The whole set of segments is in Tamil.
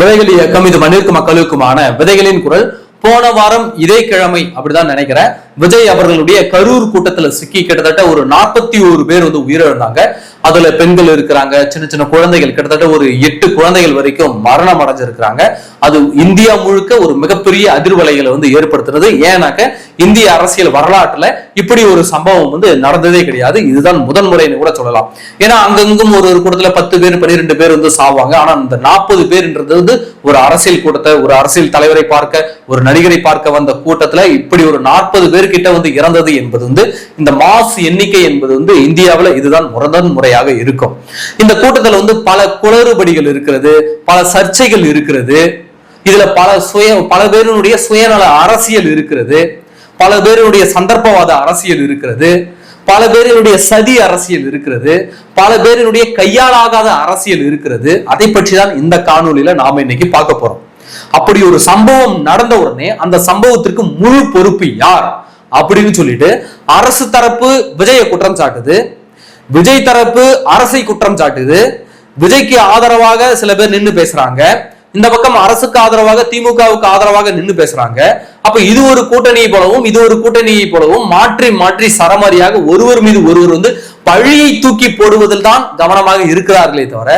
விதைகள் இயக்கம் இது மண்ணிற்கு மக்களுக்குமான விதைகளின் குரல் போன வாரம் இதே கிழமை அப்படிதான் நினைக்கிறேன். விஜய் அவர்களுடைய கரூர் கூட்டத்துல சிக்கி கிட்டத்தட்ட ஒரு நாற்பத்தி ஒரு பேர் வந்து உயிரிழந்தாங்க. அதுல பெண்கள் இருக்கிறாங்க சின்ன சின்ன குழந்தைகள் கிட்டத்தட்ட ஒரு எட்டு குழந்தைகள் வரைக்கும் மரணம் அடைஞ்சிருக்கிறாங்க. அது இந்தியா முழுக்க ஒரு மிகப்பெரிய அதிர்வலைகளை வந்து ஏற்படுத்துறது. ஏன்னாக்க இந்திய அரசியல் வரலாற்றுல இப்படி ஒரு சம்பவம் வந்து நடந்ததே கிடையாது. இதுதான் முதன் முறைன்னு கூட சொல்லலாம். ஏன்னா அங்கங்கும் ஒரு ஒரு கூட்டத்துல பத்து பேர் பன்னிரெண்டு பேர் வந்து சாவாங்க. ஆனா அந்த நாற்பது பேர்ன்றது வந்து ஒரு அரசியல் கூட்டத்தை ஒரு அரசியல் தலைவரை பார்க்க ஒரு நடிகரை பார்க்க வந்த கூட்டத்துல இப்படி ஒரு நாற்பது பேர் கிட்ட வந்து இறந்தது என்பது வந்து இந்த மாஸ் எண்ணிக்கை என்பது வந்து இந்தியாவில் இதுதான் முதன் முறையாக இருக்கும். இந்த கூட்டத்தில் வந்து பல குளறுபடிகள் இருக்கிறது பல சர்ச்சைகள் இருக்கிறது. இதுல பல சுய பல பேருடைய சுயநல அரசியல் இருக்கிறது. பல பேருடைய சந்தர்ப்பவாத அரசியல் இருக்கிறது. பல பேரினுடைய சதி அரசியல் இருக்கிறது. பல பேரினுடைய கையாளாகாத அரசியல் இருக்கிறது. அதை பற்றி தான் இந்த காணொலியில நாம இன்னைக்கு பார்க்க போறோம். அப்படி ஒரு சம்பவம் நடந்த உடனே அந்த சம்பவத்திற்கு முழு பொறுப்பு யார்? அப்படின்னு சொல்லிட்டு அரசு தரப்பு விஜயை குற்றம் சாட்டுது. விஜய் தரப்பு அரசை குற்றம் சாட்டுது. விஜய்க்கு ஆதரவாக சில பேர் நின்று பேசுறாங்க. இந்த பக்கம் அரசுக்கு ஆதரவாக திமுகவுக்கு ஆதரவாக நின்று பேசுறாங்க. அப்ப இது ஒரு கூட்டணியை போலவும் இது ஒரு கூட்டணியை போலவும் மாற்றி மாற்றி சரமாரியாக ஒருவர் மீது ஒருவர் வந்து பழியை தூக்கி போடுவதில் தான் கவனமாக இருக்கிறார்களே தவிர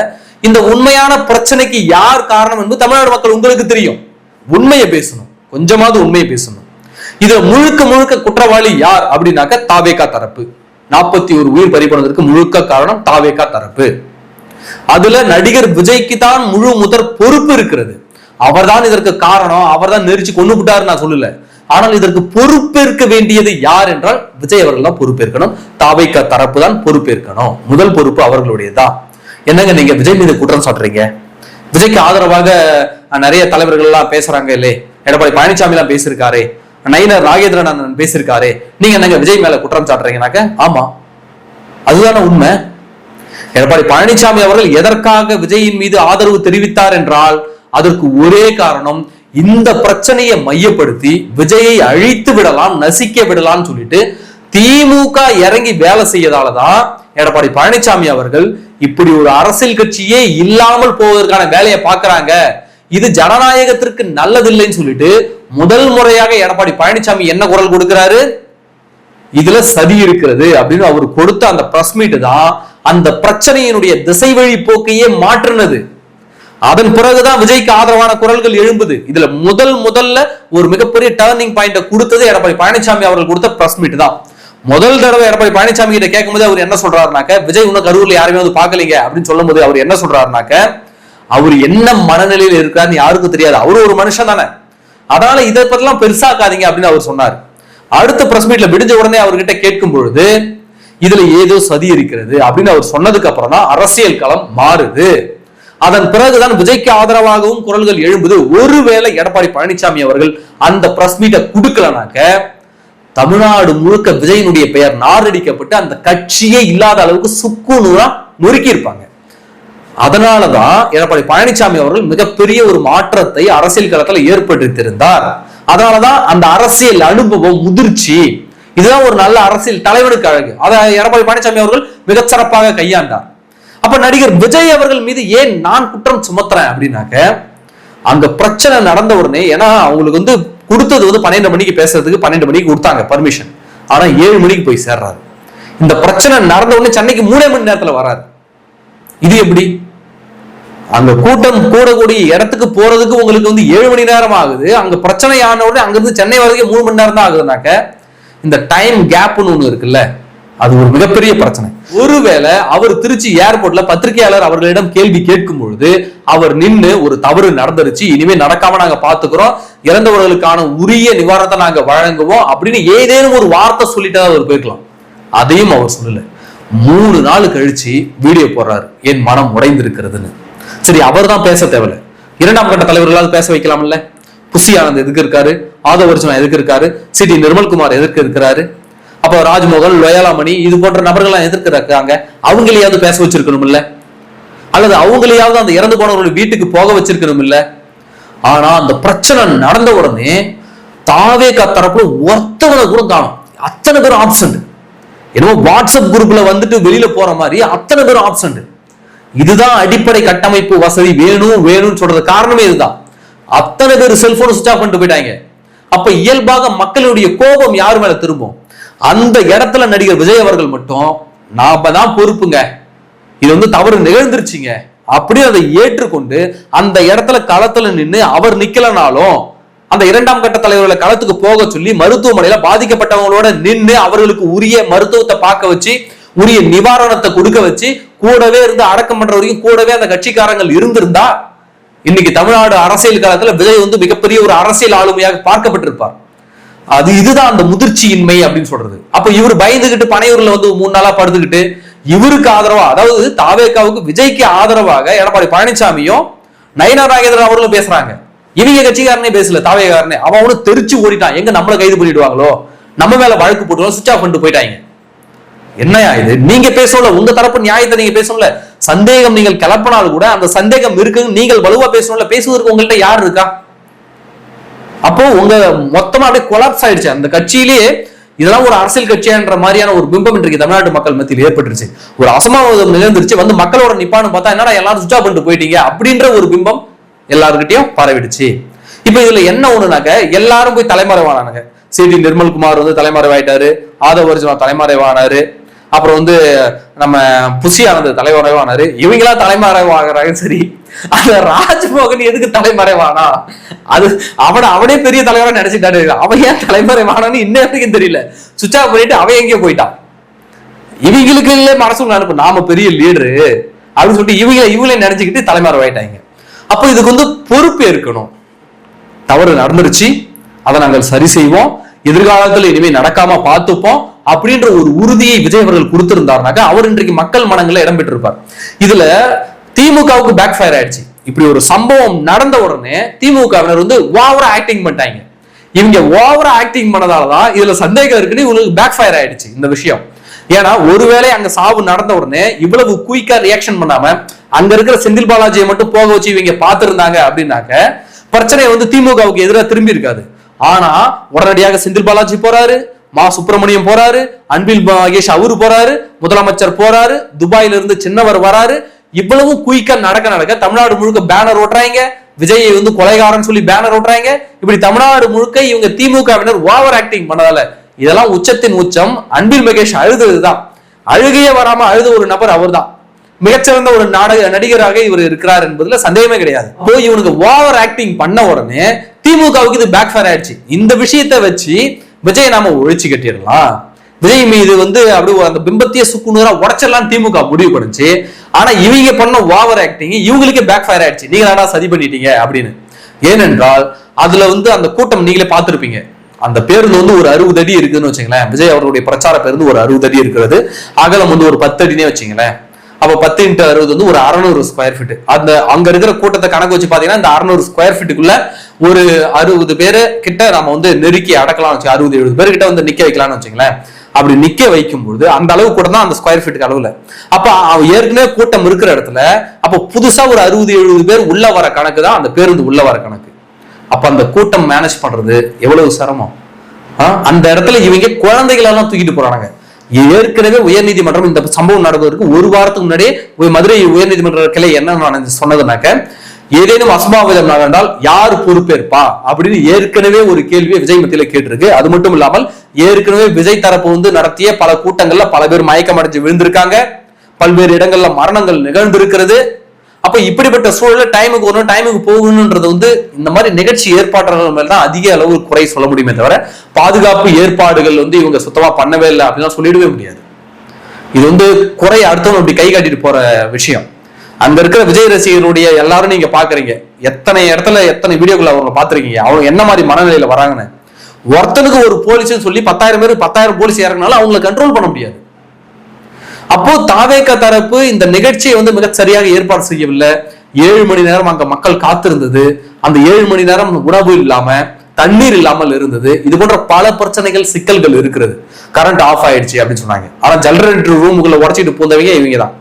இந்த உண்மையான பிரச்சனைக்கு யார் காரணம் என்பது தமிழ்நாடு மக்கள் உங்களுக்கு தெரியும். உண்மையை பேசணும். கொஞ்சமாவது உண்மையை பேசணும். இதுல முழுக்க முழுக்க குற்றவாளி யார் அப்படின்னாக்க தாவேகா தரப்பு. நாற்பத்தி ஒரு உயிர் பறிபோனதற்கு முழுக்க காரணம் தாவேகா தரப்பு. அதுல நடிகர் விஜய்க்கு தான் முழு முதற் பொறுப்பு இருக்கிறது. அவர்தான் இதற்கு காரணம் அவர்தான் நெரிச்சு கொண்டு விட்டாரு நான் சொல்லல. ஆனால் இதற்கு பொறுப்பேற்க வேண்டியது யார் என்றால் விஜய் அவர்கள் தான் பொறுப்பேற்கணும். தாவைக்க தரப்பு தான் பொறுப்பேற்கணும். முதல் பொறுப்பு அவர்களுடையதான் என்னங்க நீங்க விஜய் மீது குற்றம் சாட்டுறீங்க? விஜய்க்கு ஆதரவாக நிறைய தலைவர்கள் எல்லாம் பேசுறாங்க இல்லையே. எடப்பாடி பழனிசாமி எல்லாம் பேசியிருக்காரு. நயினர் நாகேந்திரன் பேசியிருக்காரு. நீங்க என்னங்க விஜய் மேல குற்றம் சாட்டுறீங்கனாக்க ஆமா. அதுதானே உண்மை. எடப்பாடி பழனிசாமி அவர்கள் எதற்காக விஜயின் மீது ஆதரவு தெரிவித்தார் என்றால் அதற்கு ஒரே காரணம் இந்த பிரச்சனையை மையப்படுத்தி விஜயை அழித்து விடலாம் நசிக்க விடலாம்னு சொல்லிட்டு திமுக இறங்கி வேலை செய்யதாலதான் எடப்பாடி பழனிசாமி அவர்கள் இப்படி ஒரு அரசியல் கட்சியே இல்லாமல் போவதற்கான வேலையை பாக்குறாங்க இது ஜனநாயகத்திற்கு நல்லதில்லைன்னு சொல்லிட்டு முதல் முறையாக எடப்பாடி பழனிசாமி என்ன குரல் கொடுக்கிறாரு? இதுல சதி இருக்கிறது அப்படின்னு அவர் கொடுத்த அந்த பிரஸ் மீட் தான் அந்த பிரச்சனையினுடைய திசை வழி போக்கையே மாற்றினது. அதன் பிறகுதான் விஜய்க்கு ஆதரவான குரல்கள் எழும்புது. இதுல முதல் முதல்ல ஒரு மிகப்பெரிய டேர்னிங் பாயிண்ட கொடுத்தது எடப்பாடி பழனிசாமி அவர்கள் கொடுத்த பிரஸ் மீட் தான். முதல் தடவை எடப்பாடி பழனிசாமி கிட்ட கேட்கும்போது அவர் என்ன சொல்றாருனாக்க விஜய் இன்னும் கரூர்ல யாருமே வந்து பார்க்கலீங்க அப்படின்னு சொல்லும் போது அவர் என்ன சொல்றாருனாக்க அவர் என்ன மனநிலையில் இருக்காருன்னு யாருக்கும் தெரியாது. அவரு ஒரு மனுஷன் தானே. அதனால இதை பத்திலாம் பெருசாக்காதீங்க அப்படின்னு அவர் சொன்னார். அடுத்த பிரஸ் மீட்ல விடிஞ்ச உடனே அவர்கிட்ட கேட்கும் பொழுது இதுல ஏதோ சதி இருக்கிறது அப்படின்னு அவர் சொன்னதுக்கு அப்புறம் தான் அரசியல் களம் மாறுது. அதன் பிறகுதான் விஜய்க்கு ஆதரவாகவும் குரல்கள் எழும்புது. ஒருவேளை எடப்பாடி பழனிசாமி அவர்கள் அந்த பிரஸ் மீட்டை கொடுக்கலனாக்க தமிழ்நாடு முழுக்க விஜயனுடைய பெயர் நாரடிக்கப்பட்டு அந்த கட்சியே இல்லாத அளவுக்கு சுக்கு நூறா நொறுக்கி இருப்பாங்க அதனாலதான் எடப்பாடி பழனிசாமி அவர்கள் மிகப்பெரிய ஒரு மாற்றத்தை அரசியல் களத்தில் ஏற்படுத்தியிருந்தார். அதனாலதான் அந்த அரசியல் அனுபவம் முதிர்ச்சி இதுதான் ஒரு நல்ல அரசியல் தலைவனுக்கு அழகு. அதை எடப்பாடி பழனிசாமி அவர்கள் மிகச்சிறப்பாக கையாண்டார். அப்ப நடிகர் விஜய் அவர்கள் மீது ஏன் நான் குற்றம் சுமத்துறேன் அப்படின்னாக்க அங்க பிரச்சனை நடந்த உடனே ஏன்னா அவங்களுக்கு வந்து கொடுத்தது வந்து பன்னெண்டு மணிக்கு பேசுறதுக்கு பன்னெண்டு மணிக்கு கொடுத்தாங்க பர்மிஷன் ஆனா ஏழு மணிக்கு போய் சேர்றாரு. இந்த பிரச்சனை நடந்த உடனே சென்னைக்கு மூணே மணி நேரத்துல வராது இது எப்படி? அந்த கூட்டம் கூடக்கூடிய இடத்துக்கு போறதுக்கு உங்களுக்கு வந்து ஏழு மணி நேரம் ஆகுது. அங்க பிரச்சனை ஆன உடனே அங்கிருந்து சென்னை வரைக்கும் மூணு மணி நேரம் தான் ஆகுதுனாக்க இந்த டைம் கேப்னு ஒண்ணு இருக்குல்ல அது ஒரு மிகப்பெரிய பிரச்சனை. ஒருவேளை அவர் திருச்சி ஏர்போர்ட்ல பத்திரிகையாளர் அவர்களிடம் கேள்வி கேட்கும் பொழுது அவர் நின்று ஒரு தவறு நடந்துருச்சு இனிமே நடக்காம நாங்க பாத்துக்கிறோம் இறந்தவர்களுக்கான உரிய நிவாரணத்தை நாங்க வழங்குவோம் அப்படின்னு ஏதேனும் ஒரு வார்த்தை சொல்லிட்டு அவர் போயிருக்கலாம் அதையும் அவர் சொல்லல. மூணு நாள் கழிச்சு வீடியோ போடுறாரு. என் மனம் உடைந்திருக்கிறதுன்னு. சரி அவர் தான் பேச தேவையில்ல. இரண்டாம் கட்ட தலைவர்களால் பேச வைக்கலாம்ல புசி ஆனந்த் எதுக்கு இருக்காரு? ஆதவர்ஜுனா எதுக்கு இருக்காரு? சிடி நிர்மல்குமார் எதிர்க்கு இருக்கிறாரு? அப்போ ராஜ்மோகன் லோயாலாமணி இது போன்ற நபர்கள்லாம் எதிர்க்கிறாங்க இருக்காங்க? அவங்களையாவது பேச வச்சிருக்கணும் இல்ல அல்லது அவங்களையாவது அந்த இறந்து போனவர்கள் வீட்டுக்கு போக வச்சிருக்கணும் இல்ல ஆனா அந்த பிரச்சனை நடந்த உடனே தாவே தரப்புல ஒருத்தவனை கூட காணும். அத்தனை பேரும் ஆப்சண்ட் என்னமோ வாட்ஸ்அப் குரூப்ல வந்துட்டு வெளியில போற மாதிரி அத்தனை பேரும் ஆப்சண்ட் இதுதான் அடிப்படை கட்டமைப்பு வசதி. வேணும் வேணும்னு சொல்றது காரணமே இதுதான். அத்தனை பேர் செல்போன் சுவிச் ஆஃப் பண்ணிட்டு போயிட்டாங்க. அப்ப இயல்பாக மக்களுடைய கோபம் யார் மேல திரும்பும்? அந்த இடத்துல நடிகர் விஜய் அவர்கள் மட்டும் நாம தான் பொறுப்புங்க. இது வந்து தவறு நிகழ்ந்துருச்சுங்க. அப்படியே அதை ஏற்றுக்கொண்டு அந்த இடத்துல களத்துல நின்று அவர் நிக்கலனாலும் அந்த இரண்டாம் கட்ட தலைவர்களை களத்துக்கு போக சொல்லி மருத்துவமனையில பாதிக்கப்பட்டவங்களோட நின்று அவர்களுக்கு உரிய மருத்துவத்தை பார்க்க வச்சு உரிய நிவாரணத்தை கொடுக்க வச்சு கூடவே இருந்து அடக்கம் பண்ற வரைக்கும் கூடவே அந்த கட்சிக்காரங்கள் இருந்திருந்தா இன்னைக்கு தமிழ்நாடு அரசியல் காலத்துல விஜய் வந்து மிகப்பெரிய ஒரு அரசியல் ஆளுமையாக பார்க்கப்பட்டிருப்பார். அது இதுதான் அந்த முதிர்ச்சியின்மை அப்படின்னு சொல்றது. அப்ப இவர் பயந்துகிட்டு பனையூர்ல வந்து மூணு நாளா படுத்துக்கிட்டு இவருக்கு ஆதரவா அதாவது தாவேக்காவுக்கு விஜய்க்கு ஆதரவாக எடப்பாடி பழனிசாமியும் நயனா நாகேந்திரன் அவர்களும் பேசுறாங்க. இவங்க கட்சிக்காரனே பேசல தாவேக்காரனே. அவன் அவனும் தெரிச்சு ஓடிட்டான். எங்க நம்மளை கைது பண்ணிடுவாங்களோ? நம்ம மேல வழக்கு போட்டு சுவிச் ஆஃப் பண்ணிட்டு போயிட்டாங்க. என்னையா இது? நீங்க பேசல உங்க தரப்பு நியாயத்தை நீங்க பேசல சந்தேகம் நீங்கள் கிளப்பினாலும் கூட அந்த சந்தேகம் இருக்குன்னு நீங்கள் வலுவா பேசணும்ல பேசுவதற்கு உங்கள்கிட்ட யார் இருக்கா? அப்போ உங்க மொத்தமா அப்படியே கொலாப்ஸ் ஆயிடுச்சு. அந்த கட்சியிலேயே இதெல்லாம் ஒரு அரசியல் கட்சியான்ற மாதிரியான ஒரு பிம்பம் இன்றைக்கு தமிழ்நாட்டு மக்கள் மத்தியில் ஏற்பட்டுருச்சு. ஒரு அசமாவதம் நிகழ்ந்துருச்சு. வந்து மக்களோட நிப்பான்னு பார்த்தா என்னடா எல்லாரும் சுச்சா ஆஃப் பண்ணிட்டு போயிட்டீங்க? அப்படின்ற ஒரு பிம்பம் எல்லாருக்கிட்டையும் பரவிடுச்சு. இப்ப இதுல என்ன ஒண்ணுனாக்க எல்லாரும் போய் தலைமறைவானானுங்க. சிடி நிர்மல்குமார் வந்து தலைமறைவாயிட்டாரு. ஆதவ அர்ஜுனா தலைமறைவானாரு. அப்புறம் வந்து நம்ம புசியானது ஆனந்த் தலைமறைவானாரு. இவங்களா தலைமறைவாகிறாங்க சரி அந்த ராஜ்மோகன் எதுக்கு தலைமறைவானா? அது அவன அவனே பெரிய தலைவரா நினைச்சிட்டாரு. அவன் ஏன் தலைமறைவானான்னு இன்ன வரைக்கும் தெரியல. சுவிச் ஆஃப் பண்ணிட்டு அவன் எங்கேயோ போயிட்டான். இவங்களுக்கு இல்ல மனசுல அனுப்பு நாம பெரிய லீடரு அப்படின்னு சொல்லிட்டு இவங்க இவங்களே நினைச்சுக்கிட்டு தலைமறைவாயிட்டாங்க. அப்போ இதுக்கு வந்து பொறுப்பு இருக்கணும் தவறு நடந்துருச்சு. அதை நாங்கள் சரி செய்வோம். எதிர்காலத்துல இனிமேல் நடக்காம பார்த்துப்போம். அப்படின்ற ஒரு உறுதியை விஜய் அவர்கள் கொடுத்திருந்தாருனாக்க அவர் இன்றைக்கு மக்கள் மனங்களில் இடம் பெற்றிருப்பார். இதுல திமுகவுக்கு பேக் ஃபயர் ஆயிடுச்சு. இப்படி ஒரு சம்பவம் நடந்த உடனே திமுகவினர் வந்து ஓவரா ஆக்டிங் பண்ணிட்டாங்க. இவங்க ஓவரா ஆக்டிங் பண்ணதாலதான் இதுல சந்தேகம் இருக்குன்னு இவங்களுக்கு பேக் ஃபயர் ஆயிடுச்சு இந்த விஷயம். ஏன்னா ஒருவேளை அங்க சாவு நடந்த உடனே இவ்வளவு குயிக்கா ரியாக்ஷன் பண்ணாம அங்க இருக்கிற செந்தில் பாலாஜியை மட்டும் போக வச்சு இவங்க பார்த்திருந்தாங்க அப்படின்னாக்க பிரச்சனை வந்து திமுகவுக்கு எதிராக திரும்பி இருக்காது. ஆனா உடனடியாக செந்தில் பாலாஜி போறாரு. மா சுப்பிரமணியம் போறாரு அன்பில் மகேஷ் அவரு போறாரு முதலமைச்சர் போறாரு துபாயில இருந்து சின்னவர் வராரு. இவ்வளவும் குயிக்கா நடக்க நடக்க தமிழ்நாடு முழுக்க பேனர் ஓட்டுறாங்க. விஜயை வந்து கொலைகாரன் சொல்லி பேனர் ஓட்டுறாங்க. இப்படி தமிழ்நாடு முழுக்க இவங்க திமுகவினர் ஓவர் ஆக்டிங் பண்ணதால இதெல்லாம் உச்சத்தின் உச்சம். அன்பில் மகேஷ் அழுதுதான் அழுகையே வராம அழுத ஒரு நபர் அவர்தான். மிகச்சிறந்த ஒரு நாடக நடிகராக இவர் இருக்கிறார் என்பதுல சந்தேகமே கிடையாது. இப்போ இவனுக்கு ஓவர் ஆக்டிங் பண்ண உடனே திமுகவுக்கு இது பேக் ஃபயர் ஆயிடுச்சு. இந்த விஷயத்தை வச்சு விஜய் நாம ஒழிச்சு கட்டிடலாம் விஜய் மீது வந்து அப்படி அந்த பிம்பத்தையே சுக்குநூறா உடச்சிடலாம் திமுக முடிவு பண்ணுச்சு. ஆனா இவங்க பண்ண ஓவர் ஆக்டிங் இவங்களுக்கே பேக் ஃபயர் ஆயிடுச்சு. நீங்க ஆனா சதி பண்ணிட்டீங்க அப்படின்னு. ஏனென்றால் அதுல வந்து அந்த கூட்டம் நீங்களே பார்த்துருப்பீங்க. அந்த பேருந்து வந்து ஒரு அறுபது அடி இருக்குன்னு வச்சுங்களேன். விஜய் அவருடைய பிரச்சார பேருந்து ஒரு அறுபது அடி இருக்கிறது. அகலம் வந்து ஒரு பத்து அடினே வச்சுங்களேன். அப்ப பத்து இன்ட்டு அறுபது வந்து ஒரு அறநூறு ஸ்கொயர் ஃபீட் அந்த அங்க இருக்கிற கூட்டத்தை கணக்கு வச்சு பாத்தீங்கன்னா இந்த அறநூறு ஸ்கொயர் ஃபீட்டுக்குள்ள ஒரு அறுபது பேரு கிட்ட நம்ம வந்து நெருக்கி அடக்கலாம் வச்சு அறுபது எழுபது பேர் கிட்ட வந்து நிக்க வைக்கலாம்னு வச்சுங்களேன் அப்படி நிக்க வைக்கும்போது அந்த அளவு கூட தான் அந்த ஸ்கொயர் ஃபீட்டுக்கு அளவுல. அப்ப ஏற்கனவே கூட்டம் இருக்கிற இடத்துல அப்ப புதுசா ஒரு அறுபது எழுபது பேர் உள்ள வர கணக்கு தான் அந்த பேருந்து உள்ள வர கணக்கு. அப்ப அந்த கூட்டம் மேனேஜ் பண்றது எவ்வளவு சிரமம்? அந்த இடத்துல இவங்க குழந்தைகளெல்லாம் தூக்கிட்டு போறாங்க ஏற்கனவே உயர்நீதிமன்றம் இந்த சம்பவம் நடப்பதற்கு ஒரு வாரத்துக்கு முன்னாடியே மதுரை உயர்நீதிமன்ற கிளை என்ன சொன்னதுனாக்க ஏதேனும் அசம்பாவிதம் நடந்தால் யார் பொறுப்பேற்பா? அப்படின்னு ஏற்கனவே ஒரு கேள்வியை விஜய் மத்தியில கேட்டிருக்கு. அது மட்டும் இல்லாமல் ஏற்கனவே விஜய் தரப்பு வந்து நடத்திய பல கூட்டங்கள்ல பல பேர் மயக்கம் அடைஞ்சு விழுந்திருக்காங்க. பல்வேறு இடங்கள்ல மரணங்கள் நிகழ்ந்திருக்கிறது. அப்ப இப்படிப்பட்ட சூழலில் டைமுக்கு வரணும் டைமுக்கு போகணுன்றது வந்து இந்த மாதிரி நிகழ்ச்சி ஏற்பாட்டாளர்கள் மேல தான் அதிக அளவு குறை சொல்ல முடியுமே தவிர பாதுகாப்பு ஏற்பாடுகள் வந்து இவங்க சுத்தமா பண்ணவே இல்லை அப்படிலாம் சொல்லிடவே முடியாது. இது வந்து குறை அடுத்தவங்க அப்படி கை காட்டிட்டு போற விஷயம். அங்க இருக்கிற விஜய் ரசிகருடைய எல்லாரும் நீங்க பாக்குறீங்க. எத்தனை இடத்துல எத்தனை வீடியோக்கள் அவங்க பாத்திருக்கீங்க அவங்க என்ன மாதிரி மனநிலையில வராங்கன்னு. ஒருத்தனுக்கு ஒரு போலீஸ்னு சொல்லி பத்தாயிரம் பேர் பத்தாயிரம் போலீஸ் இறங்கினாலும் அவங்கள கண்ட்ரோல் பண்ண முடியாது. அப்போ தாவேக தரப்பு இந்த நிகழ்ச்சியை வந்து மிக சரியாக ஏற்பாடு செய்யவில்லை. ஏழு மணி நேரம் அங்க மக்கள் காத்திருந்தது. அந்த ஏழு மணி நேரம் உணவு இல்லாம தண்ணீர் இல்லாமல் இருந்தது. இது போன்ற பல பிரச்சனைகள் சிக்கல்கள் இருக்கிறது. கரண்ட் ஆஃப் ஆயிடுச்சு அப்படின்னு சொன்னாங்க. ஆனா ஜெனரேட்டர் ரூமுக்குள்ள உடச்சிட்டு போந்தவங்க இவங்க தான்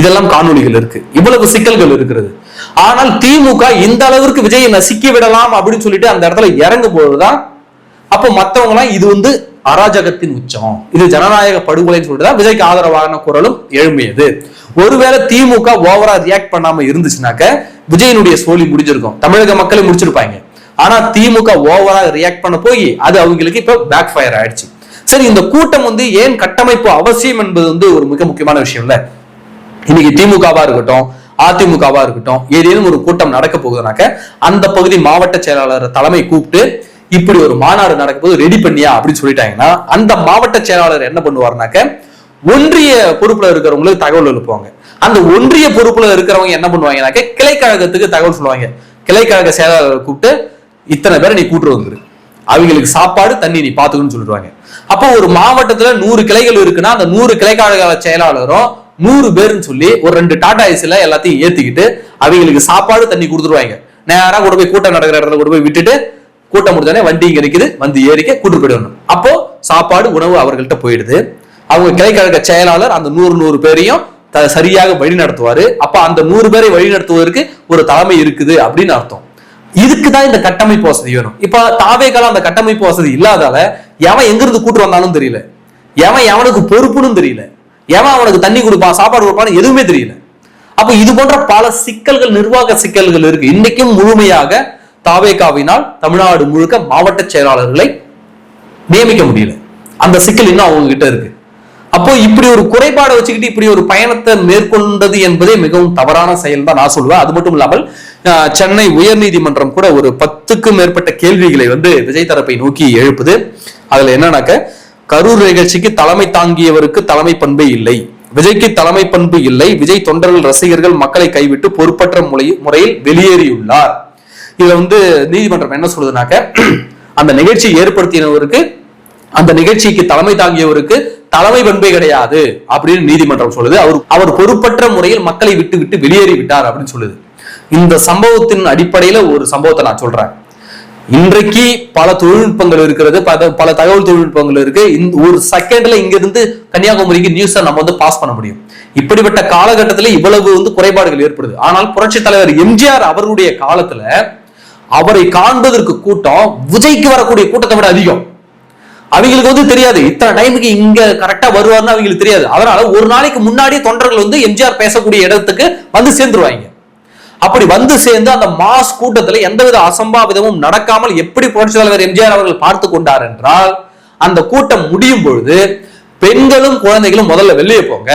இதெல்லாம் காணொளிகள் இருக்கு. இவ்வளவு சிக்கல்கள் இருக்கிறது. ஆனால் திமுக இந்த அளவிற்கு விஜயை நசுக்கி விடலாம் அப்படின்னு சொல்லிட்டு அந்த இடத்துல இறங்கும் போதுதான் அப்போ மற்றவங்களாம் இது வந்து அராஜகத்தின் உச்சம். இது ஜனநாயக படுகொலைன்னு சொல்லிட்டு விஜய்க்கு ஆதரவான குரலும் எழும்பியது. ஒருவேளை திமுக ஓவரா ரியாக்ட் பண்ணாம இருந்துச்சுனாக்க விஜயனுடைய சோழி முடிஞ்சிருக்கும். தமிழக மக்களை முடிச்சிருப்பாங்க. ஆனா திமுக ஓவரா ரியாக்ட் பண்ண போய் அது அவங்களுக்கு இப்ப பேக் ஃபயர் ஆயிடுச்சு. சரி இந்த கூட்டம் வந்து ஏன் கட்டமைப்பு அவசியம் என்பது வந்து ஒரு மிக முக்கியமான விஷயம் இல்ல. இன்னைக்கு திமுகவா இருக்கட்டும் அதிமுகவா இருக்கட்டும் ஏதேனும் ஒரு கூட்டம் நடக்க போகுதுனாக்க அந்த பகுதி மாவட்ட செயலாளர் தலைமை கூப்பிட்டு இப்படி ஒரு மாநாடு நடக்கும்போது போது ரெடி பண்ணியா அப்படின்னு சொல்லிட்டாங்கன்னா அந்த மாவட்ட செயலாளர் என்ன பண்ணுவாருனாக்க ஒன்றிய பொறுப்புல இருக்கிறவங்களுக்கு தகவல் எழுப்புவாங்க. அந்த ஒன்றிய பொறுப்புல இருக்கிறவங்க என்ன பண்ணுவாங்கனாக்க கிளைக்கழகத்துக்கு தகவல் சொல்லுவாங்க. கிளைக்கழக செயலாளர் கூப்பிட்டு இத்தனை பேரை நீ கூட்டு வந்துரு. அவங்களுக்கு சாப்பாடு தண்ணி நீ பாத்துக்கணும்னு சொல்லிடுவாங்க. அப்போ ஒரு மாவட்டத்துல நூறு கிளைகள் இருக்குன்னா அந்த நூறு கிளைக்கழக செயலாளரும் நூறு பேருன்னு சொல்லி ஒரு ரெண்டு டாடா ஐஸ்ல எல்லாத்தையும் ஏத்திக்கிட்டு அவங்களுக்கு சாப்பாடு தண்ணி கொடுத்துருவாங்க. நேரா கொண்டு போய் கூட்டம் நடக்கிற இடத்துல கொண்டு போய் விட்டுட்டு கூட்டம் முடிஞ்சோடனே வண்டி இங்க நிக்குது. வந்து ஏறிக்க கூட்டு போயிடணும் அப்போ சாப்பாடு உணவு அவர்கள்ட்ட போயிடுது. அவங்க கிளைக்கழக செயலாளர் அந்த நூறு நூறு பேரையும் த- சரியாக வழி நடத்துவாரு அப்ப அந்த நூறு பேரை வழி நடத்துவதற்கு ஒரு தலைமை இருக்குது அப்படின்னு அர்த்தம். இதுக்கு தான் இந்த கட்டமைப்பு வசதி வேணும். இப்ப தாவேக்கால அந்த கட்டமைப்பு வசதி இல்லாதால எவன் எங்கிருந்து கூட்டு வந்தாலும் தெரியல. எவன் எவனுக்கு பொறுப்புன்னு தெரியல. எவன் அவனுக்கு தண்ணி கொடுப்பான் சாப்பாடு கொடுப்பான்னு எதுவுமே தெரியல. அப்ப இது போன்ற பல சிக்கல்கள் நிர்வாக சிக்கல்கள் இருக்கு. இன்னைக்கும் முழுமையாக தாவேகாவினால் தமிழ்நாடு முழுக்க மாவட்ட செயலாளர்களை நியமிக்க முடியல. அந்த சிக்கல் இன்னும் அவங்க கிட்ட இருக்கு. அப்போ இப்படி ஒரு குறைபாடை வச்சுக்கிட்டு இப்படி ஒரு பயணத்தை மேற்கொண்டது என்பதே மிகவும் தவறான செயல் தான் நான் சொல்லுவேன் அது மட்டும் இல்லாமல் சென்னை சென்னை உயர்நீதிமன்றம் கூட ஒரு பத்துக்கும் மேற்பட்ட கேள்விகளை வந்து விஜய் தரப்பை நோக்கி எழுப்புது. அதுல என்னன்னாக்க கரூர் நிகழ்ச்சிக்கு தலைமை தாங்கியவருக்கு தலைமை பண்பே இல்லை. விஜய்க்கு தலைமை பண்பு இல்லை. விஜய் தொண்டர்கள் ரசிகர்கள் மக்களை கைவிட்டு பொறுப்பற்ற முறை- முறையில் வெளியேறியுள்ளார். இதுல வந்து நீதிமன்றம் என்ன சொல்லுதுனாக்க அந்த நிகழ்ச்சியை ஏற்படுத்தினவருக்கு அந்த நிகழ்ச்சிக்கு தலைமை தாங்கியவருக்கு தலைமை பண்பே கிடையாது அப்படின்னு நீதிமன்றம் சொல்லுது. அவர் அவர் பொறுப்பற்ற முறையில் மக்களை விட்டு விட்டு வெளியேறி விட்டார் அப்படின்னு சொல்லுது. இந்த சம்பவத்தின் அடிப்படையில ஒரு சம்பவத்தை நான் சொல்றேன். இன்றைக்கு பல தொழில்நுட்பங்கள் இருக்கிறது பல பல தகவல் தொழில்நுட்பங்கள் இருக்கு. இந்த ஒரு செகண்ட்ல இங்கிருந்து கன்னியாகுமரிக்கு நியூஸை நம்ம வந்து பாஸ் பண்ண முடியும். இப்படிப்பட்ட காலகட்டத்துல இவ்வளவு வந்து குறைபாடுகள் ஏற்படுது. ஆனால் புரட்சி தலைவர் எம்ஜிஆர் அவருடைய காலத்துல அவரை காண்பதற்கு கூட்டம் விஜய்க்கு வரக்கூடிய கூட்டத்தை விட அதிகம். அவங்களுக்கு வந்து தெரியாது. இத்தனை டைமுக்கு இங்க கரெக்டா வருவார்னு அவங்களுக்கு தெரியாது. அதனால ஒரு நாளைக்கு முன்னாடியே தொண்டர்கள் வந்து எம்ஜிஆர் பேசக்கூடிய இடத்துக்கு வந்து சேர்ந்துருவாங்க. அப்படி வந்து சேர்ந்து அந்த மாஸ் கூட்டத்துல எந்தவித அசம்பாவிதமும் நடக்காமல் எப்படி புரட்சி தலைவர் எம்ஜிஆர் அவர்கள் பார்த்து கொண்டார் என்றால் அந்த கூட்டம் முடியும் பொழுது பெண்களும் குழந்தைகளும் முதல்ல வெளியே போங்க.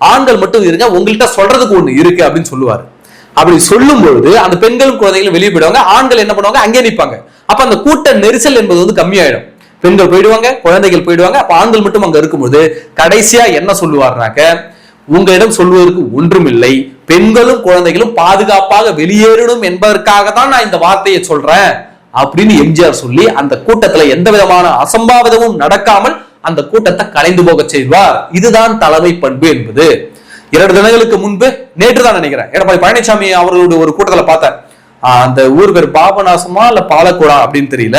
ஆண்கள் மட்டும் இருங்க உங்கள்கிட்ட சொல்றதுக்கு ஒண்ணு இருக்கு அப்படின்னு சொல்லுவாரு. அப்படி சொல்லும் பொழுது அந்த பெண்களும் குழந்தைகளும் வெளியே போயிடுவாங்க. ஆண்கள் என்ன பண்ணுவாங்க? அங்கே நிற்பாங்க. அப்ப அந்த கூட்ட நெரிசல் என்பது வந்து கம்மியாயிடும். பெண்கள் போயிடுவாங்க குழந்தைகள் போயிடுவாங்க. அப்ப ஆண்கள் மட்டும் அங்க இருக்கும்போது கடைசியா என்ன சொல்லுவார்னாக்க உங்களிடம் சொல்வதற்கு ஒன்றும் இல்லை பெண்களும் குழந்தைகளும் பாதுகாப்பாக வெளியேறணும் என்பதற்காக தான் நான் இந்த வார்த்தையை சொல்றேன். அப்படின்னு எம்ஜிஆர் சொல்லி அந்த கூட்டத்துல எந்த விதமான அசம்பாவிதமும் நடக்காமல் அந்த கூட்டத்தை கலைந்து போக செய்வார். இதுதான் தலைமை பண்பு என்பது. இரண்டு தினங்களுக்கு முன்பு நேற்று தான் நினைக்கிறேன். எடப்பாடி பழனிசாமி அவர்களுடைய ஒரு கூட்டத்தில் பார்த்தேன் ஆஹ் அந்த ஊர் பேர் பாபநாசமா இல்ல பாலக்கோடா அப்படின்னு தெரியல.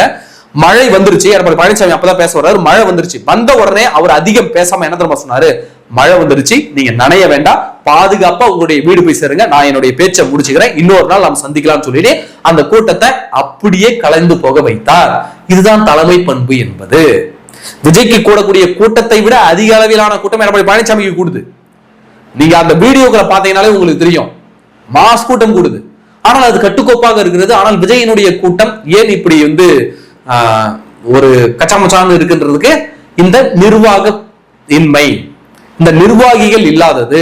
மழை வந்துருச்சு. எடப்பாடி பழனிசாமி அப்பதான் பேச வர்றாரு. மழை வந்துருச்சு. வந்த உடனே அவர் அதிகம் பேசாம என்ன தெரியுமா சொன்னாரு? மழை வந்துருச்சு. நீங்க நனைய வேண்டாம். பாதுகாப்பா உங்களுடைய வீடு போய் சேருங்க. நான் என்னுடைய பேச்சை முடிச்சுக்கிறேன். இன்னொரு நாள் நாம் சந்திக்கலாம்னு சொல்லிட்டு அந்த கூட்டத்தை அப்படியே கலைந்து போக வைத்தார். இதுதான் தலைமை பண்பு என்பது. விஜய்க்கு கூடக்கூடிய கூட்டத்தை விட அதிக அளவிலான கூட்டம் எடப்பாடி பழனிசாமிக்கு கூடுது. நீங்க அந்த வீடியோக்களை பார்த்தீங்கனாலே உங்களுக்கு தெரியும். மாஸ் கூட்டம் கூடுது. ஆனால் அது கட்டுக்கோப்பாக இருக்கிறது. ஆனால் விஜயனுடைய கூட்டம் ஏன் இப்படி வந்து ஆஹ், ஒரு கச்சாமச்சான்னு இருக்குன்றதுக்கு இந்த நிர்வாக இன்மை இந்த நிர்வாகிகள் இல்லாதது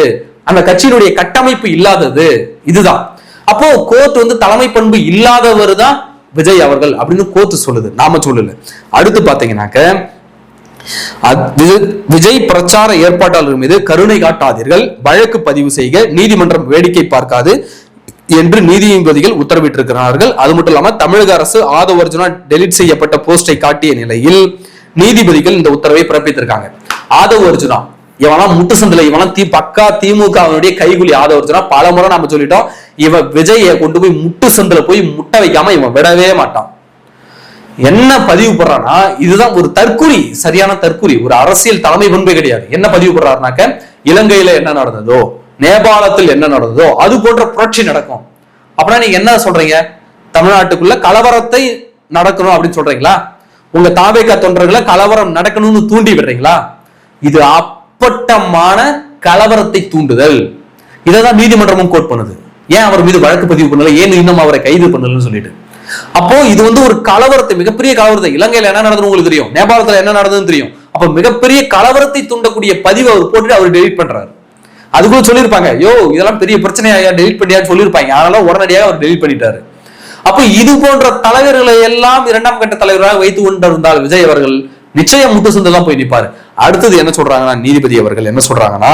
அந்த கட்சியினுடைய கட்டமைப்பு இல்லாதது இதுதான். அப்போ கோர்ட் வந்து தலைமை பண்பு இல்லாதவர் தான் விஜய் அவர்கள் அப்படின்னு கோர்ட் சொல்லுது. நாம சொல்லல. அடுத்து பாத்தீங்கன்னாக்க விஜய் பிரச்சார ஏற்பாட்டாளர் மீது கருணை காட்டாதீர்கள். வழக்கு பதிவு செய்க. நீதிமன்றம் வேடிக்கை பார்க்காது என்று நீதிபதிகள் உத்தரவிட்டிருக்கிறார்கள். அது மட்டும் இல்லாம தமிழக அரசு ஆதவ அர்ஜுனா டெலிட் செய்யப்பட்ட போஸ்டை காட்டிய நிலையில் நீதிபதிகள் இந்த உத்தரவை பிறப்பித்திருக்காங்க. ஆதவ அர்ஜுனா இவனா முட்டு சந்தில இவனா தி பக்கா திமுகவினுடைய கைகுலி ஆதவ அர்ஜுனா. பல முறை நம்ம சொல்லிட்டோம் இவன் விஜயை கொண்டு போய் முட்டு சந்தில போய் முட்டை வைக்காம இவன் விடவே மாட்டான். என்ன பதிவு போடுறான்னா இதுதான் ஒரு தற்குறி சரியான தற்குறி ஒரு அரசியல் தலைமை பண்பே கிடையாது. என்ன பதிவு பண்றாருனாக்க இலங்கையில என்ன நடந்ததோ நேபாளத்தில் என்ன நடந்ததோ அது போன்ற புரட்சி நடக்கும். அப்படின்னா நீங்க என்ன சொல்றீங்க? தமிழ்நாட்டுக்குள்ள கலவரத்தை நடக்கணும் அப்படின்னு சொல்றீங்களா? உங்க தாவேக்கா தொண்டர்களை கலவரம் நடக்கணும்னு தூண்டி விடுறீங்களா? இது அப்பட்டமான கலவரத்தை தூண்டுதல். இதை தான் நீதிமன்றமும் கோட் பண்ணுது. ஏன் அவர் மீது வழக்கு பதிவு பண்ணல? ஏன் இன்னும் அவரை கைது பண்ணலன்னு சொல்லிட்டு? அப்போ இது வந்து ஒரு கலவரத்தை மிகப்பெரிய கலவரத்தை. இலங்கையில என்ன நடந்தது உங்களுக்கு தெரியும். நேபாளத்துல என்ன நடந்ததுன்னு தெரியும். அப்ப மிகப்பெரிய கலவரத்தை தூண்டக்கூடிய பதிவு அவர் போட்டு அவர் டெலிட் பண்றாரு. அதுக்குள்ள சொல்லியிருப்பாங்க யோ இதெல்லாம் பெரிய பிரச்சனையா டெலிட் பண்ணியான்னு சொல்லியிருப்பாங்க. அதனால உடனடியாக அவர் டெலிட் பண்ணிட்டாரு. அப்ப இது போன்ற தலைவர்களை எல்லாம் இரண்டாம் கட்ட தலைவராக வைத்து கொண்டிருந்தால் விஜய் அவர்கள் நிச்சயம் முட்டு சந்தை போய் நிற்பாரு அடுத்தது என்ன சொல்றாங்கன்னா நீதிபதி அவர்கள் என்ன சொல்றாங்கன்னா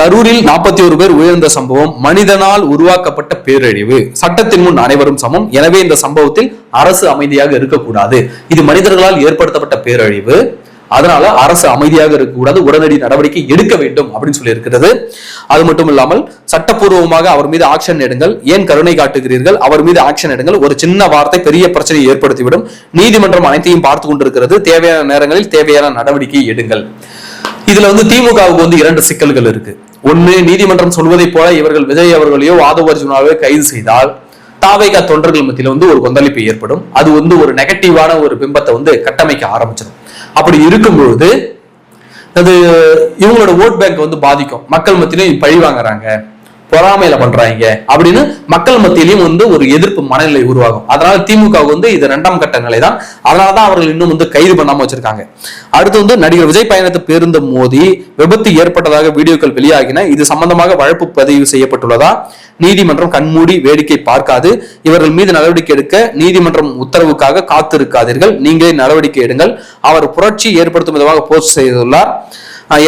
கரூரில் நாற்பத்தி ஒரு பேர் உயர்ந்த சம்பவம் மனிதனால் உருவாக்கப்பட்ட பேரழிவு. சட்டத்தின் முன் அனைவரும் சமம். எனவே இந்த சம்பவத்தில் அரசு அமைதியாக இருக்கக்கூடாது. இது மனிதர்களால் ஏற்படுத்தப்பட்ட பேரழிவு. அதனால அரசு அமைதியாக இருக்கக்கூடாது. உடனடி நடவடிக்கை எடுக்க வேண்டும் அப்படின்னு சொல்லி இருக்கிறது அது மட்டும் இல்லாமல் சட்டப்பூர்வமாக அவர் மீது ஆக்ஷன் எடுங்கள். ஏன் கருணை காட்டுகிறீர்கள்? அவர் மீது ஆக்ஷன் எடுங்கள். ஒரு சின்ன வார்த்தை பெரிய பிரச்சனையை ஏற்படுத்திவிடும். நீதிமன்றம் அனைத்தையும் பார்த்து கொண்டிருக்கிறது. தேவையான நேரங்களில் தேவையான நடவடிக்கை எடுங்கள். இதுல வந்து திமுகவுக்கு வந்து இரண்டு சிக்கல்கள் இருக்கு. ஒண்ணு நீதிமன்றம் சொல்வதை போல இவர்கள் விஜய் அவர்களையோ ஆதவ அர்ஜுனாவையோ கைது செய்தால் தாவைகா தொண்டர்கள் மத்தியில வந்து ஒரு கொந்தளிப்பு ஏற்படும். அது வந்து ஒரு நெகட்டிவான ஒரு பிம்பத்தை வந்து கட்டமைக்க ஆரம்பிச்சிடும். அப்படி இருக்கும்பொழுது அது இவங்களோட ஓட் பேங்க் வந்து பாதிக்கும். மக்கள் மத்தியிலும் பழி வாங்குறாங்க. பொறாமையில பண்றாங்க அப்படின்னு மக்கள் மத்தியிலையும் வந்து ஒரு எதிர்ப்பு மனநிலை உருவாகும். அதனால திமுக வந்து இது இரண்டாம் கட்ட நிலை தான் அதனாலதான் அவர்கள் இன்னும் வந்து கைது பண்ணாம வச்சிருக்காங்க. அடுத்து வந்து நடிகர் விஜய் பயணத்தை பேருந்து மோதி விபத்து ஏற்பட்டதாக வீடியோக்கள் வெளியாகின. இது சம்பந்தமாக வழக்கு பதிவு செய்யப்பட்டுள்ளதா? நீதிமன்றம் கண்மூடி வேடிக்கை பார்க்காது. இவர்கள் மீது நடவடிக்கை எடுக்க நீதிமன்றம் உத்தரவுக்காக காத்திருக்காதீர்கள். நீங்களே நடவடிக்கை எடுங்கள். அவர் புரட்சி ஏற்படுத்தும் விதமாக போஸ்ட் செய்துள்ளார்.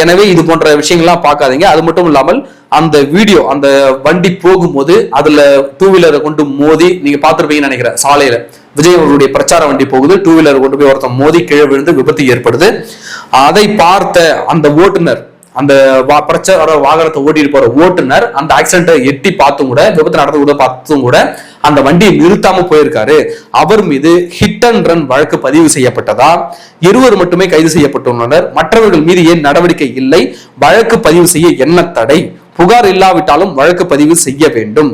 எனவே இது போன்ற விஷயங்கள்லாம் பார்க்காதீங்க. அது மட்டும் இல்லாமல் அந்த வீடியோ அந்த வண்டி போகும்போது அதுல டூ வீலரை கொண்டு மோதி நீங்க பார்த்துருப்பீங்கன்னு நினைக்கிறேன் சாலையில. விஜய் அவர்களுடைய பிரச்சார வண்டி போகுது. டூ வீலர் கொண்டு போய் ஒருத்தன் மோதி கீழே விழுந்து விபத்து ஏற்படுது. அதை பார்த்த அந்த ஓட்டுநர் அந்த பிரச்சார வாகனத்தை ஓட்டிட்டு போற ஓட்டுநர் அந்த ஆக்சிடென்ட்டை எட்டி பார்த்தும் கூட விபத்து நடந்து கூட பார்த்தும் கூட அந்த வண்டியை நிறுத்தாம போயிருக்காரு. அவர் மீது ஹிட் அண்ட் ரன் வழக்கு பதிவு செய்யப்பட்டதா? இருவர் மட்டுமே கைது செய்யப்பட்டுள்ளனர். மற்றவர்கள் மீது ஏன் நடவடிக்கை இல்லை? வழக்கு பதிவு செய்ய என்ன தடை? புகார் இல்லாவிட்டாலும் வழக்கு பதிவு செய்ய வேண்டும்.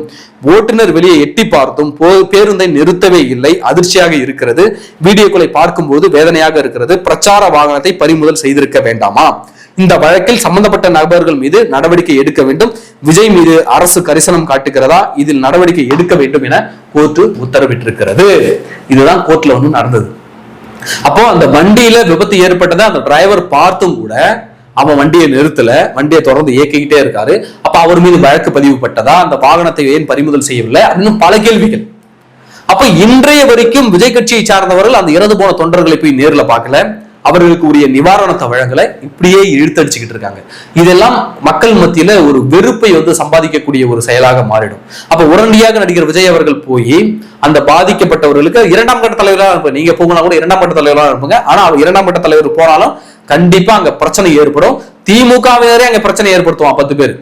ஓட்டுநர் வெளியே எட்டி பார்த்தும் பேருந்தை நிறுத்தவே இல்லை. அதிர்ச்சியாக இருக்கிறது. வீடியோக்களை பார்க்கும்போது வேதனையாக இருக்கிறது. பிரச்சார வாகனத்தை பறிமுதல் செய்திருக்க வேண்டாமா? இந்த வழக்கில் சம்பந்தப்பட்ட நபர்கள் மீது நடவடிக்கை எடுக்க வேண்டும். விஜய் மீது அரசு கரிசனம் காட்டுகிறதா? இதில் நடவடிக்கை எடுக்க வேண்டும் என கோர்ட்டு உத்தரவிட்டிருக்கிறது. இதுதான் கோர்ட்ல வந்து நடந்தது. அப்போ அந்த வண்டியில விபத்து ஏற்பட்டதை அந்த டிரைவர் பார்த்தும் கூட அவன் வண்டியை நிறுத்தல வண்டியை தொடர்ந்து இயக்கிக்கிட்டே இருக்காரு. அப்ப அவர் மீது வழக்கு பதிவு பட்டதா அந்த வாகனத்தை ஏன் பறிமுதல் செய்யவில்லை? இன்னும் பல கேள்விகள். அப்ப இன்றைய வரைக்கும் விஜய் கட்சியை சார்ந்தவர்கள் அந்த இறந்து போன தொண்டர்களை போய் நேர்ல பார்க்கல. அவர்களுக்கு உரிய நிவாரணத்தை வழங்கல இப்படியே இழுத்தடிச்சுக்கிட்டு இருக்காங்க. இதெல்லாம் மக்கள் மத்தியில ஒரு வெறுப்பை வந்து சம்பாதிக்கக்கூடிய ஒரு செயலாக மாறிடும். அப்ப உடனடியாக நடிகர் விஜய் அவர்கள் போய் அந்த பாதிக்கப்பட்டவர்களுக்கு இரண்டாம் கட்ட தலைவராக இருப்பாங்க நீங்க போகலாம் கூட இரண்டாம் கட்ட தலைவராக இருப்பாங்க. ஆனா இரண்டாம் கட்ட தலைவர் போனாலும் கண்டிப்பா அங்க பிரச்சனை ஏற்படும். திமுகவினரே அங்க பிரச்சனை ஏற்படுத்துவான் பத்து பேர்.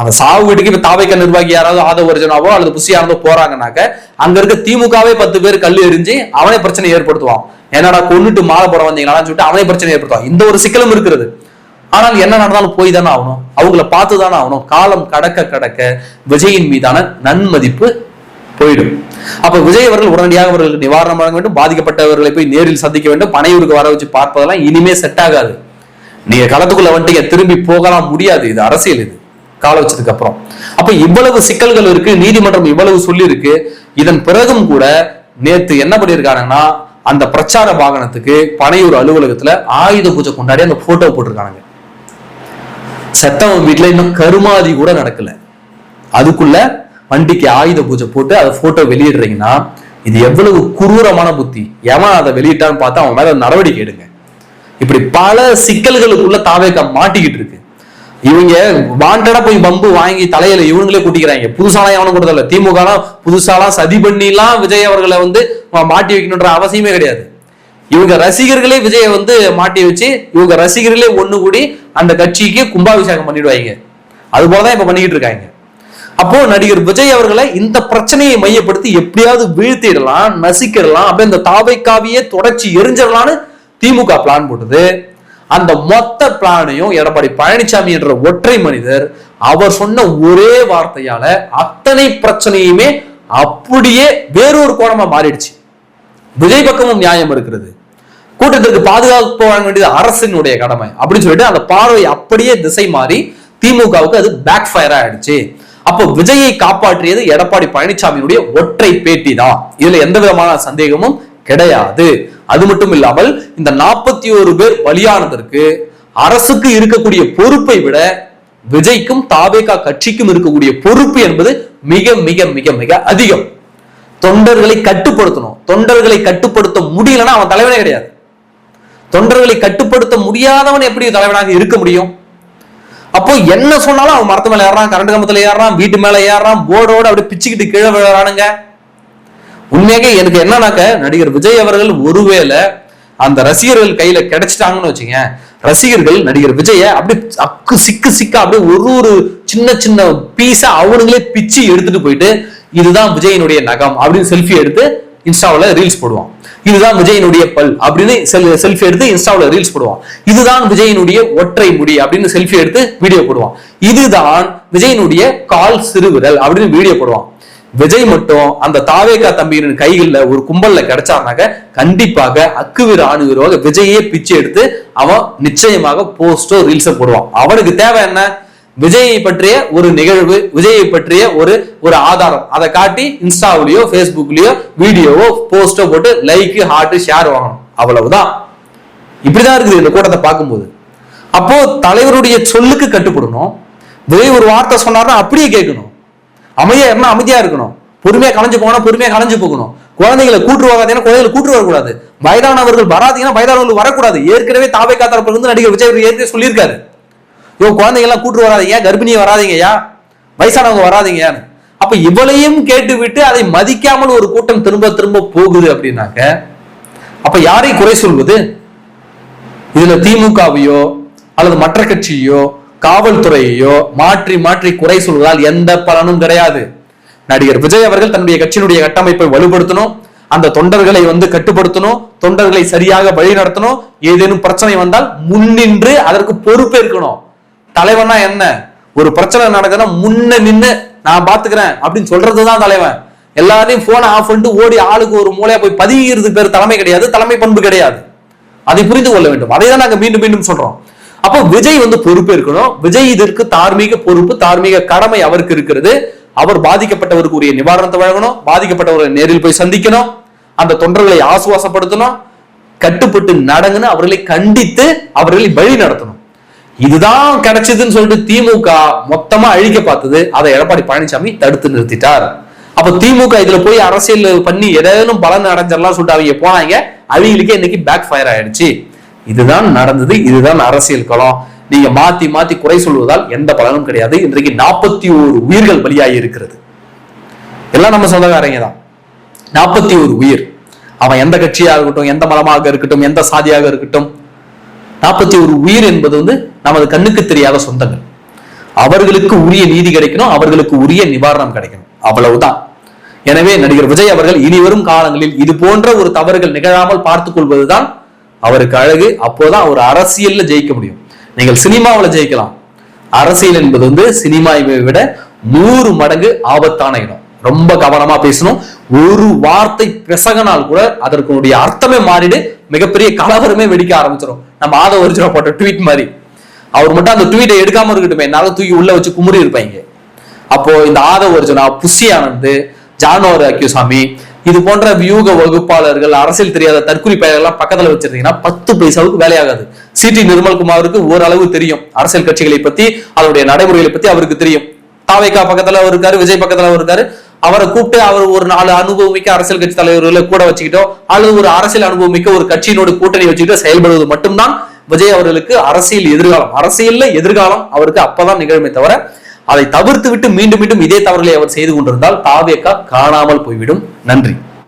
அவன் சாவு வீட்டுக்கு இப்ப தாவைக்க நிர்வாகி யாராவது ஆதவ வருஜனாவோ அல்லது புசியானதோ போறாங்கனாக்க அங்க இருக்க திமுகவே பத்து பேர் கல் எரிஞ்சு அவனே பிரச்சனை ஏற்படுத்துவான். என்னடா கொண்டுட்டு மாலை போட வந்தீங்களான்னு சொல்லிட்டு அவனே பிரச்சனை ஏற்படுத்துவான். இந்த ஒரு சிக்கலும் இருக்கிறது. ஆனால் என்ன நடந்தாலும் போய் தானே ஆகணும். அவங்கள பார்த்து தானே ஆகணும். காலம் கடக்க கடக்க விஜயின் மீதான நன்மதிப்பு போயிடும். அப்ப விஜய் அவர்கள் உடனடியாக அவர்களுக்கு நிவாரணம் வழங்க வேண்டும் பாதிக்கப்பட்டவர்களை போய் நேரில் சந்திக்க வேண்டும் பனையூருக்கு வர வச்சு பார்ப்பதெல்லாம் இனிமே செட் ஆகாது. நீங்க களத்துக்குள்ள வந்துட்டு திரும்பி போகலாம் முடியாது. இது அரசியல் இது. கால வச்சதுக்கு அப்புறம். அப்ப இவ்வளவு சிக்கல்கள் இருக்கு நீதிமன்றம் இவ்வளவு சொல்லி இருக்கு இதன் பிறகும் கூட நேத்து என்ன பண்ணிருக்காங்கன்னா அந்த பிரச்சார வாகனத்துக்கு பனையூர் அலுவலகத்துல ஆயுத பூஜை கொண்டாடி அந்த போட்டோ போட்டிருக்காங்க செத்தவன் வீட்டுல இன்னும் கருமாதி கூட நடக்கல. அதுக்குள்ள வண்டிக்கு ஆயுத பூஜை போட்டு அதை போட்டோ வெளியிடுறீங்கன்னா இது எவ்வளவு குரூரமான புத்தி. எவன் அதை வெளியிட்டான்னு பார்த்தா அவன் மேல நடவடிக்கை எடுங்க. இப்படி பல சிக்கல்களுக்குள்ள தாவேக்கா மாட்டிக்கிட்டு இருக்கு. இவங்க வாண்டடா போய் பம்பு வாங்கி தலையில இவங்களே கூட்டிக்கிறாங்க. புதுசாலாம் எவனும் கொடுத்தல திமுக புதுசாலாம் சதி பண்ணிலாம் விஜய் அவர்களை வந்து மாட்டி வைக்கணுன்ற அவசியமே கிடையாது. இவங்க ரசிகர்களே விஜயை வந்து மாட்டி வச்சு இவங்க ரசிகர்களே ஒண்ணு கூடி அந்த கட்சிக்கு கும்பாபிஷேகம் பண்ணிடுவாங்க. அது போலதான் இப்ப பண்ணிக்கிட்டு இருக்காங்க. அப்போ நடிகர் விஜய் அவர்களை இந்த பிரச்சனையை மையப்படுத்தி எப்படியாவது வீழ்த்திடலாம் நசிக்கிடலாம். அப்ப இந்த தாவைக்காவியே தொடச்சி எரிஞ்சிடலான்னு திமுக பிளான் போட்டது. அந்த மொத்த பிளானையும் எடப்பாடி பழனிசாமி என்ற ஒற்றை மனிதர் அவர் சொன்ன ஒரே வார்த்தையால அத்தனை பிரச்சனையுமே அப்படியே வேறொரு கோணமா மாறிடுச்சு. விஜய் பக்கமும் நியாயம் இருக்கிறது. கூட்டத்திற்கு பாதுகாப்பு வழங்க வேண்டியது அரசினுடைய கடமை. அப்படின்னு சொல்லிட்டு அந்த பார்வை அப்படியே திசை மாறி திமுகவுக்கு அது பேக் ஃபயர் ஆயிடுச்சு. அப்போ விஜயை காப்பாற்றியது எடப்பாடி பழனிசாமியுடைய ஒற்றை பேட்டி தான் இதுல எந்த விதமான சந்தேகமும் கிடையாது. அது மட்டும் இல்லாமல் இந்த நாற்பத்தி ஒரு பேர் பலியானதற்கு அரசுக்கு இருக்கக்கூடிய பொறுப்பை விட விஜய்க்கும் தாவேகா கட்சிக்கும் இருக்கக்கூடிய பொறுப்பு என்பது மிக மிக மிக மிக அதிகம். தொண்டர்களை கட்டுப்படுத்தணும். தொண்டர்களை கட்டுப்படுத்த முடியலன்னா அவன் தலைவனே கிடையாது. தொண்டர்களை கட்டுப்படுத்த முடியாதவன் எப்படி தலைவனாக இருக்க முடியும்? அப்போ என்ன சொன்னாலும் அவன் மரத்து மேல ஏறான் கரண்ட் கம்பத்துல ஏறான் வீட்டு மேல ஏறான் போர்டோட அப்படியே பிச்சுக்கிட்டு கீழே விழுறானுங்க. உண்மையாக எனக்கு என்னன்னாக்க நடிகர் விஜய் அவர்கள் ஒருவேளை அந்த ரசிகர்கள் கையில கிடைச்சிட்டாங்கன்னு வச்சுங்க ரசிகர்கள் நடிகர் விஜய அப்படி அக்கு சிக்கு சிக்கா அப்படியே ஒரு ஒரு சின்ன சின்ன பீஸா அவனுங்களே பிச்சு எடுத்துட்டு போயிட்டு இதுதான் விஜயனுடைய நகம் அப்படின்னு செல்ஃபி எடுத்து இன்ஸ்டாவில் ரீல்ஸ் போடுவான். இதுதான் விஜயனுடைய பல் அப்படின்னு செல்ஃபி எடுத்து இன்ஸ்டாவில் ரீல்ஸ் போடுவான். இதுதான் விஜயனுடைய ஒற்றை முடி அப்படின்னு செல்ஃபி எடுத்து வீடியோ போடுவான். இதுதான் விஜயனுடைய கால் சிறுவிரல் அப்படின்னு வீடியோ போடுவான். விஜய் மட்டும் அந்த தாவேகா தம்பியின் கைகளில் ஒரு கும்பல்ல கிடைச்சாருனாக்க கண்டிப்பாக அக்குவீர் ஆணுவீரமாக விஜயே பிச்சை எடுத்து அவன் நிச்சயமாக போஸ்டோ ரீல்ஸோ போடுவான். அவனுக்கு தேவை என்ன? விஜயை பற்றிய ஒரு நிகழ்வு விஜயை பற்றிய ஒரு ஒரு ஆதாரம். அதை காட்டி இன்ஸ்டாவிலயோ ஃபேஸ்புக்லயோ வீடியோவோ போஸ்டோ போட்டு லைக் ஹார்ட் ஷேர் வாங்கணும். அவ்வளவுதான். இப்படிதான் இருக்குது இந்த கூட்டத்தை பார்க்கும்போது. அப்போ தலைவருடைய சொல்லுக்கு கட்டுப்படணும். விஜய் ஒரு வார்த்தை சொன்னார்னா அப்படியே கேட்கணும். அமைதியா என்ன அமைதியா இருக்கணும். பொறுமையா கலைஞ்சு போகணும் பொறுமையா கலைஞ்சு போகணும். குழந்தைகளை கூட்டு வராதீங்கன்னா குழந்தைகளை கூட்டு வரக்கூடாது. வயதானவர்கள் வராதீங்கன்னா வயதானவர்கள் வரக்கூடாது. ஏற்கனவே தாவை காத்தாரப்பர் வந்து நடிகர் விஜய் ஏற்கனவே சொல்லியிருக்காரு. யோ குழந்தைங்கெல்லாம் கூட்டு வராதீங்க கர்ப்பிணியை வராதீங்கயா வயசானவங்க வராதிங்க அப்ப இவளையும் கேட்டுவிட்டு அதை மதிக்காமல் ஒரு கூட்டம் திரும்ப திரும்ப போகுது அப்படின்னாக்க அப்ப யாரை குறை சொல்வது? இதுல திமுகவையோ அல்லது மற்ற கட்சியோ காவல்துறையையோ மாற்றி மாற்றி குறை சொல்வதால் எந்த பலனும் கிடையாது. நடிகர் விஜய் அவர்கள் தன்னுடைய கட்சியினுடைய கட்டமைப்பை வலுப்படுத்தணும். அந்த தொண்டர்களை வந்து கட்டுப்படுத்தணும். தொண்டர்களை சரியாக வழி நடத்தணும் ஏதேனும் பிரச்சனை வந்தால் முன்னின்று அதற்கு பொறுப்பேற்கணும். தலைவனா என்ன? ஒரு பிரச்சனை நடக்குதுன்னா முன்ன நின்று நான் பாத்துக்கிறேன் அப்படின்னு சொல்றதுதான் தலைவன். எல்லாரையும் போனை ஆஃப் பண்ணிட்டு ஓடி ஆளுக்கு ஒரு மூலையா போய் பதிகிறது பேர் தலைமை கிடையாது தலைமை பண்பு கிடையாது. அதை புரிந்து கொள்ள வேண்டும். அதை தான் நாங்க மீண்டும் மீண்டும் சொல்றோம். அப்போ விஜய் வந்து பொறுப்பு இருக்கணும். விஜய் இதற்கு தார்மீக பொறுப்பு தார்மீக கடமை அவருக்கு இருக்கிறது. அவர் பாதிக்கப்பட்டவருக்கு உரிய நிவாரணத்தை வழங்கணும். பாதிக்கப்பட்டவரை நேரில் போய் சந்திக்கணும். அந்த தொண்டர்களை ஆசுவாசப்படுத்தணும். கட்டுப்பட்டு நடங்கன்னு அவர்களை கண்டித்து அவர்களை வழி நடத்தணும். இதுதான் கிடைச்சதுன்னு சொல்லிட்டு திமுக மொத்தமா அழிக்க பார்த்தது. அதை எடப்பாடி பழனிசாமி தடுத்து நிறுத்திட்டார். அப்ப திமுக இதுல போய் அரசியல் பண்ணி ஏதேனும் பலன் அடைஞ்சிடலாம் சொல்லிட்டு அவங்க போனாங்க. அவங்களுக்கே இன்னைக்கு பேக் ஃபயர் ஆயிடுச்சு. இதுதான் நடந்தது. இதுதான் அரசியல் களம். நீங்க மாத்தி மாத்தி குறை சொல்வதால் எந்த பலனும் கிடையாது. இன்றைக்கு நாற்பத்தி ஒரு உயிர்கள் பலியாகி இருக்கிறது. எல்லாம் நம்ம சொந்தக்காரங்க தான். நாற்பத்தி ஒரு உயிர். அவன் எந்த கட்சியாக இருக்கட்டும் எந்த மதமாக இருக்கட்டும் எந்த சாதியாக இருக்கட்டும் நாற்பத்தி ஒரு உயிர் என்பது வந்து நமது கண்ணுக்கு தெரியாத சொந்தங்கள். அவர்களுக்கு உரிய நீதி கிடைக்கணும் அவர்களுக்கு உரிய நிவாரணம் கிடைக்கணும். அவ்வளவுதான். எனவே நடிகர் விஜய் அவர்கள் இனிவரும் காலங்களில் இது போன்ற ஒரு தவறுகள் நிகழாமல் பார்த்துக் கொள்வதுதான் அவருக்கு அழகு. அப்போதான் ஒரு அரசியல்ல ஜெயிக்க முடியும். நீங்கள் சினிமாவில் ஜெயிக்கலாம். அரசியல் என்பது வந்து சினிமாவை விட நூறு மடங்கு ஆபத்தான இடம். ரொம்ப கவனமா பேசணும். ஒரு வார்த்தை பிசகனால் கூட அதற்குடைய அர்த்தமே மாறிடு. மிகப்பெரிய கலவரமே வெடிக்க ஆரம்பிச்சிடும் நம்ம ஆத ஒரிஜினா போட்ட ட்வீட் மாதிரி. அவர் மட்டும் அந்த ட்வீட்டை எடுக்காம இருக்கட்டுமே. என்னால தூக்கி உள்ள வச்சு குமுறி இருப்பாங்க. அப்போ இந்த ஆத ஒரிஜினா புஷி ஆனந்த் ஜானோர் அக்யூசாமி இது போன்ற வியூக வகுப்பாளர்கள் அரசியல் தெரியாத தற்கொலை பெயர்கள்லாம் பக்கத்துல வச்சிருந்தீங்கன்னா பத்து பைசாவுக்கு வேலையாகாது. சிடி நிர்மல்குமாருக்கு ஓரளவு தெரியும். அரசியல் கட்சிகளை பத்தி அதனுடைய நடைமுறைகளை பத்தி அவருக்கு தெரியும். தாவைக்கா பக்கத்துல அவர் இருக்காரு விஜய் பக்கத்துல அவர் இருக்காரு. அவரை கூப்பிட்டு அவர் ஒரு நாலு அனுபவமிக்க அரசியல் கட்சி தலைவர்களை கூட வச்சுக்கிட்டோ அல்லது ஒரு அரசியல் அனுபவமிக்க ஒரு கட்சியினோட கூட்டணி வச்சுக்கிட்டோ செயல்படுவது மட்டும்தான் விஜய் அவர்களுக்கு அரசியல் எதிர்காலம். அரசியல்ல எதிர்காலம் அவருக்கு அப்பதான் நிகழுமே தவிர அதை தவிர்த்து விட்டு மீண்டும் மீண்டும் இதே தவறுகளை அவர் செய்து கொண்டிருந்தால் தாவேக்கா காணாமல் போய்விடும். நன்றி.